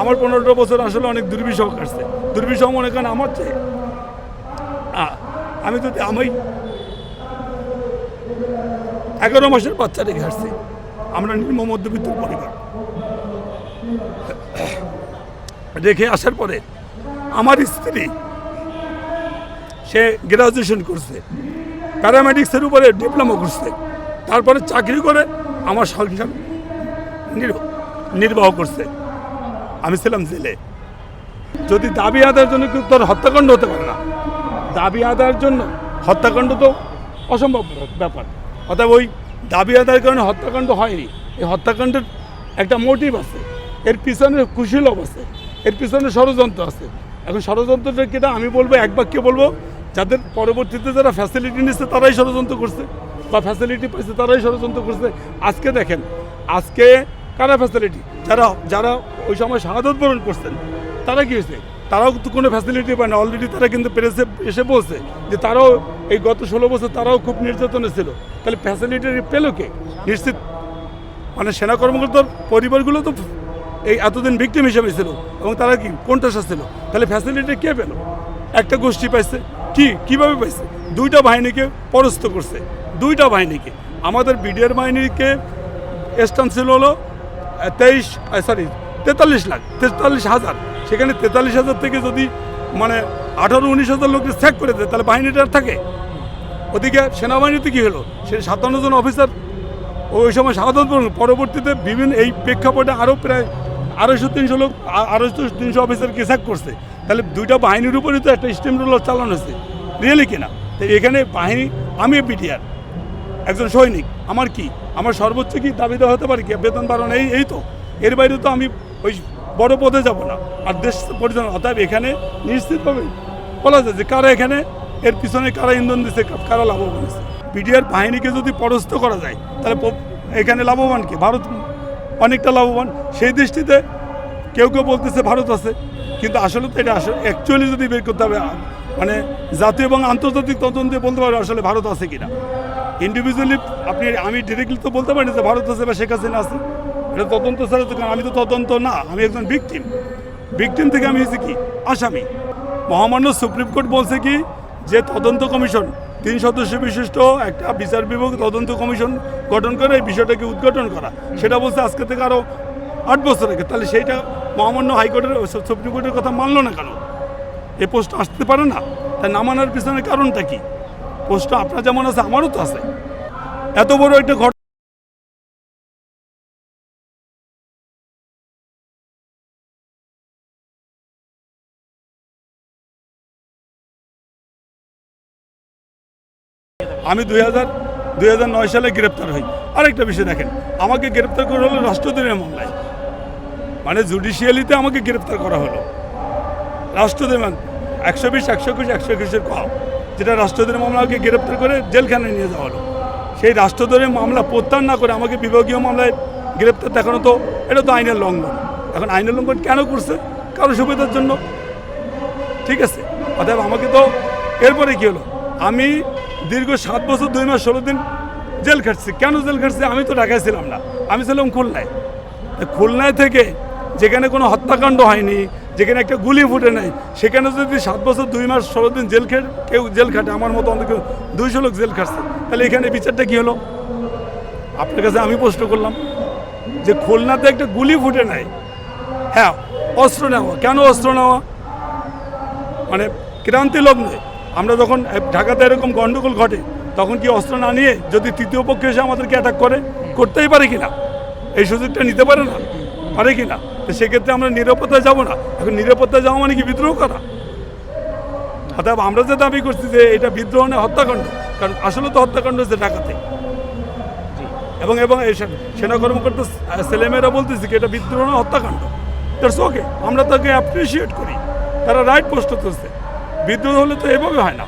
আমার পনেরোটা বছর আসলে অনেক দুর্বিষহ কাটছে। দুর্বিষহ মনে করেন আমার চেয়ে। আমি তো আমি এগারো মাসের বাচ্চা রেখে আসছি, আমরা নিম্ন মধ্যবিত্ত পরিবার। রেখে আসার পরে আমার স্ত্রী, সে গ্রাজুয়েশন করছে প্যারামেডিক্সের উপরে ডিপ্লোমা করছে। তারপরে চাকরি করে আমার সংসার নির্বাহ করছে। আমি ছিলাম জেলে। যদি দাবি আদায়ের জন্য কিন্তু তোর হত্যাকাণ্ড হতে পারে না, দাবি আদায়ের জন্য হত্যাকাণ্ড তো অসম্ভব ব্যাপার। অতএব ওই দাবি আদায়ের কারণে হত্যাকাণ্ড হয়নি। এই হত্যাকাণ্ডের একটা মোটিভ আছে। এর পিছনে কুশীলভ আছে। এর পিছনে ষড়যন্ত্র আছে। এখন ষড়যন্ত্রটা কিনা আমি বলব, এক বাক্যে বলব, যাদের পরবর্তীতে যারা ফ্যাসিলিটি নিচ্ছে তারাই ষড়যন্ত্র করছে, বা ফ্যাসিলিটি পাইছে তারাই ষড়যন্ত্র করছে। আজকে দেখেন, আজকে কারা ফ্যাসিলিটি যারা যারা ওই সময় শাহাদত বরণ করছেন, তারা কি হয়েছে? তারাও তো কোনো ফ্যাসিলিটি পায় না। অলরেডি তারা কিন্তু প্রেসে এসে বলছে যে তারাও এই গত ষোলো বছর তারাও খুব নির্যাতনে ছিল। তাহলে ফ্যাসিলিটি পেল কে? নিশ্চিত। মানে সেনা কর্মকর্তার পরিবারগুলো তো এই এতদিন ভিকটিম হিসেবে ছিল। এবং তারা কি কোনটা ছিল? তাহলে ফ্যাসিলিটি কে পেল? একটা গোষ্ঠী পাইছে। কি? কীভাবে পাইছে? দুইটা বাহিনীকে পরস্ত করছে। দুইটা বাহিনীকে। আমাদের বিডিআর বাহিনীকে স্টান ছিল হলো তেইশ সরি তেতাল্লিশ লাখ, তেতাল্লিশ হাজার। সেখানে তেতাল্লিশ হাজার থেকে যদি মানে আঠারো, উনিশ হাজার লোককে স্যাক করে দেয়, তাহলে বাহিনীটা থাকে। ওদিকে সেনাবাহিনীতে কী হলো? সে সাতান্ন জন অফিসার ওই সময় সাধারণ পরবর্তীতে বিভিন্ন এই প্রেক্ষাপটে আরও প্রায় আড়াইশো, তিনশো লোক আড়াইশো, তিনশো অফিসারকে স্যাক করছে। তাহলে দুইটা বাহিনীর উপরই তো একটা স্টিম রোলার চালানো হয়েছে। রিয়েলি কিনা? তো এখানে বাহিনী, আমি বিডিআর একজন সৈনিক, আমার কি? আমার সর্বোচ্চ কি দাবি দেওয়া হতে পারে কি? বেতন বাড়ানো এই এই তো। এর বাইরে তো আমি ওই বড় পদে যাব না। আর দেশ পরিচালনা, অতএব এখানে নিশ্চিতভাবে বলা যায় যে কারা এখানে, এর পিছনে কারা ইন্ধন দিচ্ছে কারা লাভবান হচ্ছে বিডিআর বাহিনীকে যদি পরাস্ত করা যায়, তাহলে এখানে লাভবান কি? ভারত অনেকটা লাভবান। সেই দৃষ্টিতে কেউ কেউ বলতেছে ভারত আছে। কিন্তু আসলে তো এটা আসলে অ্যাকচুয়ালি যদি বের করতে হবে মানে জাতীয় এবং আন্তর্জাতিক তদন্তে বলতে পারবে আসলে ভারত আছে কিনা। ইন্ডিভিজুয়ালি আপনি, আমি ডিরেক্টলি তো বলতে পারি যে ভারত আছে বা শেখ হাসিনা আছে। এটা তদন্ত ছাড়া তো আমি তো তদন্ত না, আমি একজন ভিকটিম ভিকটিম থেকে আমি হয়েছি কি? আসামি। মহামান্য সুপ্রিম কোর্ট বলছে কি, যে তদন্ত কমিশন, তিন সদস্য বিশিষ্ট একটা বিচার বিভাগ তদন্ত কমিশন গঠন করে, এই বিষয়টাকে উদ্ঘাটন করা। সেটা বলছে আজকে থেকে আরও আট বছর আগে। তাহলে সেইটা মহামান্য হাইকোর্টের, সুপ্রিম কোর্টের কথা মানলো না কেন? এ পোস্ট আসতে পারে না। তাই না মানার পিছনে কারণটা কি? পোস্ট আপনার যেমন আছে, আমারও তো আছে। এত বড় একটা ঘটনা আমি দুই হাজার দুই হাজার নয় সালে গ্রেপ্তার হই। আরেকটা বিষয় দেখেন, আমাকে গ্রেপ্তার করা হলো রাষ্ট্রদ্রোহের মামলায়। মানে জুডিশিয়ালিতে আমাকে গ্রেপ্তার করা হলো। রাষ্ট্রদ্রোহ একশো বিশ, একশো একুশ, একশো একুশের কম যেটা রাষ্ট্রদ্রোহের মামলাকে গ্রেপ্তার করে জেলখানায় নিয়ে যাওয়া হলো। সেই রাষ্ট্রদ্রোহের মামলা প্রত্যাহার না করে আমাকে বিভাগীয় মামলায় গ্রেপ্তার দেখানো তো, এটা তো আইনের লঙ্ঘন। এখন আইনের লঙ্ঘন কেন করছে? কারও সুবিধার জন্য। ঠিক আছে? অতএব আমাকে তো এরপরে কী হলো? আমি দীর্ঘ সাত বছর, দুই মাস, ষোলো দিন জেল খাটছি। কেন জেল খাটছি? আমি তো ঢাকায় ছিলাম না। আমি ছিলাম খুলনায়। খুলনায় থেকে যেখানে কোনো হত্যাকাণ্ড হয়নি যেখানে একটা গুলি ফুটে নেই। সেখানে যদি সাত বছর, দুই মাস, ষোলো দিন জেল খেট কেউ জেল খাটে, আমার মতো অনেক দুইশো লোক জেল খাটছে। তাহলে এখানে বিচারটা কী হলো? আপনার কাছে আমি প্রশ্ন করলাম যে খুলনাতে একটা গুলি ফুটে নেয় হ্যাঁ অস্ত্র নেওয়া। কেন অস্ত্র নেওয়া? মানে ক্রান্তি লগ্নে আমরা যখন ঢাকাতে এরকম গণ্ডগোল ঘটে, তখন কি অস্ত্র না নিয়ে যদি তৃতীয় পক্ষ এসে আমাদেরকে অ্যাটাক করে? করতেই পারে কি না এই সুযোগটা নিতে পারে না? পারে কি না? তো সেক্ষেত্রে আমরা নিরাপত্তায় যাব না। এখন নিরাপত্তায় যাওয়া মানে কি? বিদ্রোহ করা। অর্থাৎ আমরা যে দাবি করছি যে এটা বিদ্রোহ নয় হত্যাকাণ্ড কারণ আসলে তো হত্যাকাণ্ড হচ্ছে ঢাকাতে এবং এবং এই সেনা কর্মকর্তা ছেলেমেয়েরা বলতেছে কি এটা বিদ্রোহ না হত্যাকাণ্ড। দ্যাটস ওকে আমরা তাকে অ্যাপ্রিসিয়েট করি। তারা রাইট প্রস্তুত হচ্ছে বিদ্রোহ হলে তো এভাবে হয় না।